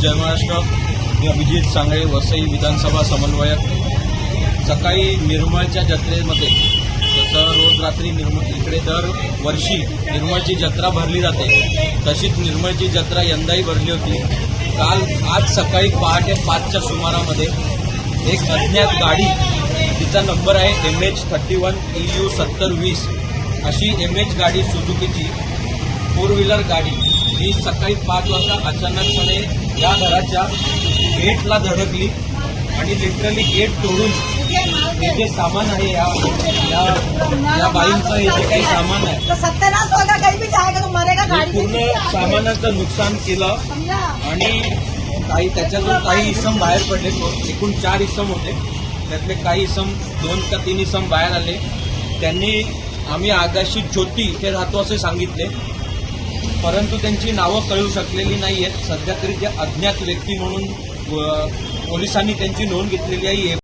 जय महाराष्ट्र. मी अभिजित सांगळे वसई विधानसभा समन्वयक. सकाळी निर्मळच्या जत्रेमध्ये जसं रोज रात्री निर्मळ इकडे दर वर्षी निर्मळची जत्रा भरली जाते तशीच निर्मळची जत्रा यंदाही भरली होती. काल आज सकाळी पहाटे पाचच्या सुमारामध्ये एक अज्ञात गाडी तिचा नंबर आहे M H thirty one E U सत्तर वीस अशी एम एच गाडी सुझुकीची फोर व्हीलर गाडी ही सकाळी पाच वाजता अचानकपणे या घराच्या गेटला धडकली आणि लिटरली गेट तोडून हे जे सामान आहे या या बाईंचं हे जे काही सामान आहे तो सत्यानाश होगा कहीं भी जाएगा तो मरेगा गाड़ी पूर्ण सामानाचं नुकसान केलं आणि काही त्याच्यातून काही इसम बाहेर पडले. एकूण चार इसम होते. त्यातले काही इसम दोन का तीन इसम बाहेर आले. त्यांनी आम्ही आगाशी ज्योती इथे राहतो असे सांगितले. परंतु त्यांची नावं कळू शकलेली नाही आहेत सध्या तरी ते अज्ञात व्यक्ती म्हणून पोलिसांनी त्यांची नोंद घेतलेली आहे